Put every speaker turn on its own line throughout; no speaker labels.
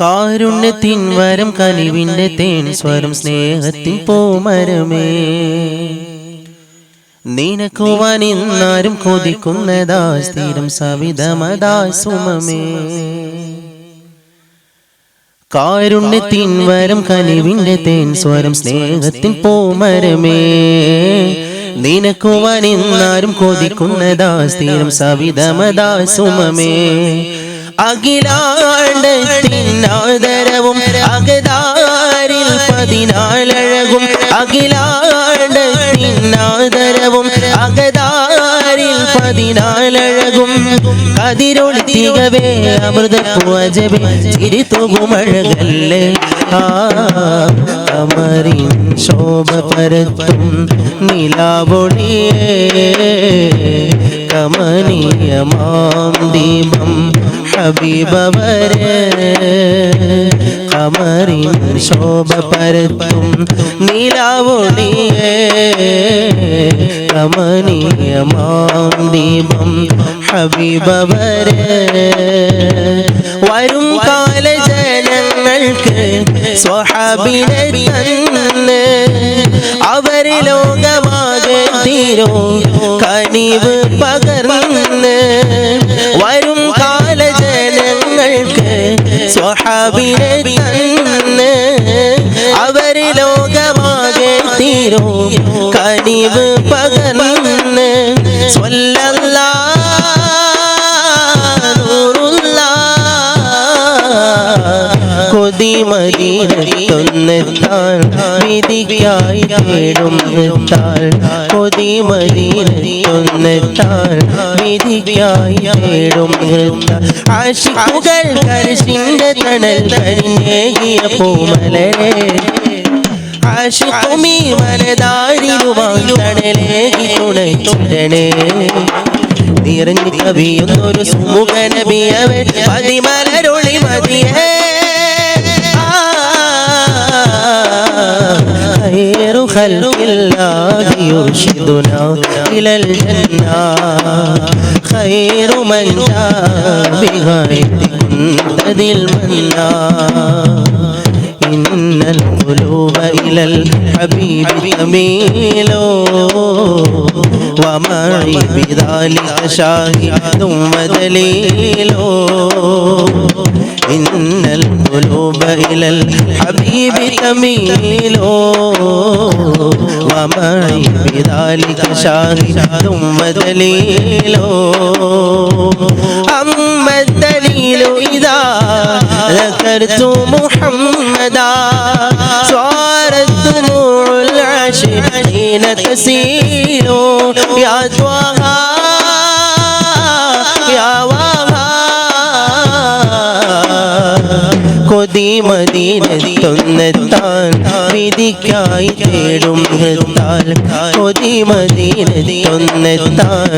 കാരുണ്യത്തിൻ വരം കനിവിന്റെ തേൻ സ്വരം സ്നേഹത്തിൻ പോമരമേ. നിനക്കുവാൻ ഇന്നാരും കൊതിക്കുന്നതാ സ്ഥിരം സവിതമതാ സുമമേ. കാരുണ്യത്തിൻ വരം കനിവിന്റെ തേൻ സ്വരം സ്നേഹത്തിൻ പോമരമേ. നിനക്കുവാൻ ഇന്നാരും കൊതിക്കുന്നതാ സ്ഥിരം സവിതമതാ സുമമേ. അഖിലാണ്ടത്തിനാദരവും അകതാരിൽ പതിനാലഴകും അഖിലാണ്ടത്തിനാദരവും അകതാരിൽ പതിനാലഴകും കതിരൊളി തികവേ അമൃതപ്പുവജവേ ചിരിത്തുകുമഴകല്ലേ ആ കമറിൻ ശോഭ പരത്തും നിലാവൊളിയേ കമനീയമാം ദീപം ഹബീബവരെ കമറിൻ ശോഭ പരത്തും നിലാവൊളിയേ കമനീയമാം ദീപം ഹബീബവരെ. വരും കാല ജനങ്ങൾക്ക് സ്വഹാബിനെ തന്ന് അവർ ലോകമാകെ തീരോ കനിവ് പകർന്ന്. തന്ന് അവർ ലോകമാകെ തീരോ. കനിവ് പകർന്ന് മദീനത്തൊന്നെത്താൻ വിധിക്കായി തേടും നിർത്താൻ കൊതി മദീനത്തൊന്നെത്താൻ വിധിക്കായി തേടും നിർത്താൻ ആശിക്കുകൾ കരശിന്റെ തണൽ കരിഞ്ഞേകിയ പൂമലരെ ആശുക്കുമീ മനതാരിലുമായി തണലേകി തുണച്ചിടണേ നിറഞ്ഞു കവിയുന്നൊരു സുമുഖനബിയവൻ പതിമലരുളി മതിയേ. خير خلق الله يرشدنا إلى الجنة خير من جاء بغاية منتدي المنى إن القلوب إلى الحبيب تميل ومعي بذلك شاهد ودليل. إن القلوب إلى الحبيب تميل. ومعي بذلك شاهد ودليل. أما الدليل إذا ذكرت محمدا العاشقين تسيل يا طه يا കൊതി മദീനത്തൊന്നെത്താൻ വിധിക്കായി തേടും നിർത്താൽ കൊതി മദീനത്തൊന്നെത്താൻ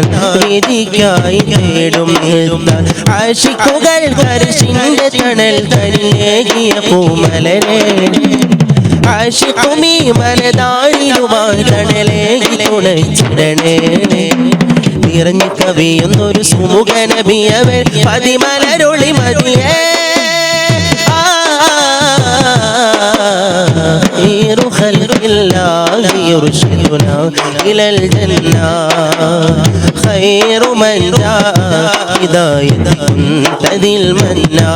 വിധിക്കായി തേടും നിർത്താൽ ആശിക്കുകൾ കർശിന്റെ തണൽ കരിഞ്ഞേകിയ പൂമലരെ ആശിക്കുമീ മനതാരിലുമായി തണലേകി തുണച്ചിടണേ നിറഞ്ഞു കവിയുന്നൊരു സുമുഖനബിയവൻ പതിമലരൊളി മതിയേ خير خلق الله يرشدنا إلى الجنة خير من جاء هداية تدي المنى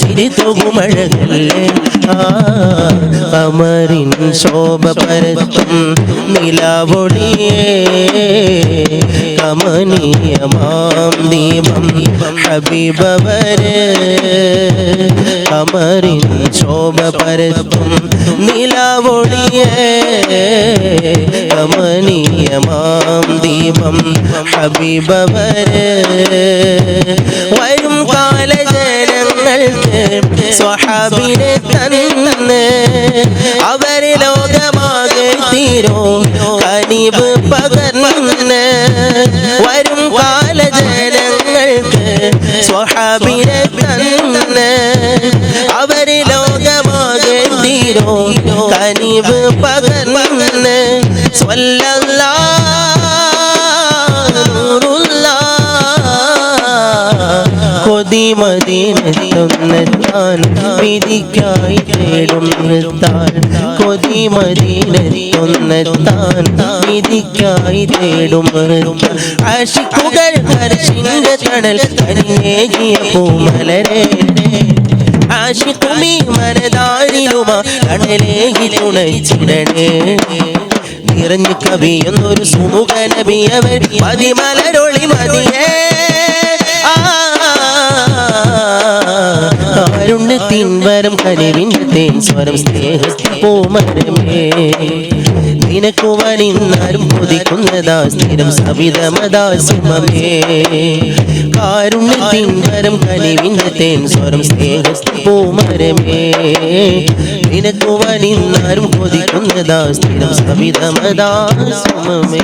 ചിരിത്തുകുമഴകല്ലേ ആ കമറിൻ ശോഭ പരത്തും നിലവൊളിയേ കമനീയമാം ദീപം ഹബീബവരെ കമറിൻ ശോഭ പരത്തും നിലവൊളിയേ കമനീയമാം ദീപം ഹബീബവരെ വരും കാല നിങ്ങൾക്ക് സ്വഹാബിനെ തന്ന് അവർ ലോകമാകെ തീരോ. കനിവ് പകർന്ന് വരും കാല ജനങ്ങൾക്ക് സ്വഹാബിനെ തന്ന് അവർ ലോകമാകെ തീരോ. കനിവ് പകർന്ന് സ്വല്ലല്ലാ കൊതി മദീനെത്തുന്നെത്താൻ വിധിക്കായി തേടും നിർത്താൻ. കൊതി മദീനെത്തുന്നെത്താൻ വിധിക്കായി തേടും നിർത്താൻ. ആശിക്കുകൾ ഹർഷിന്റെ നിറഞ്ഞു കവിയുന്നൊരു സുമുഖ നബിയവർ മതിമലരൊളി മതിയേ. കാരുണ്യത്തിൻ വരം കനിവിന്റെ തേൻ സ്വരം സ്നേഹത്തിൽ പൂമരമേ. നിനക്കു വനിന്നാലും കൊതിക്കുന്നതാ സ്ഥിരം സവിതമതാ സുമമേ കാരുണ്യത്തിൻ വരം കനിവിന്റെ തേൻ സ്വരം സ്നേഹത്തിൽ പൂമരമേ. നിനക്കു വനിന്നാലും കൊതിക്കുന്നതാ സ്ഥിരം സവിതമതാ സുമമേ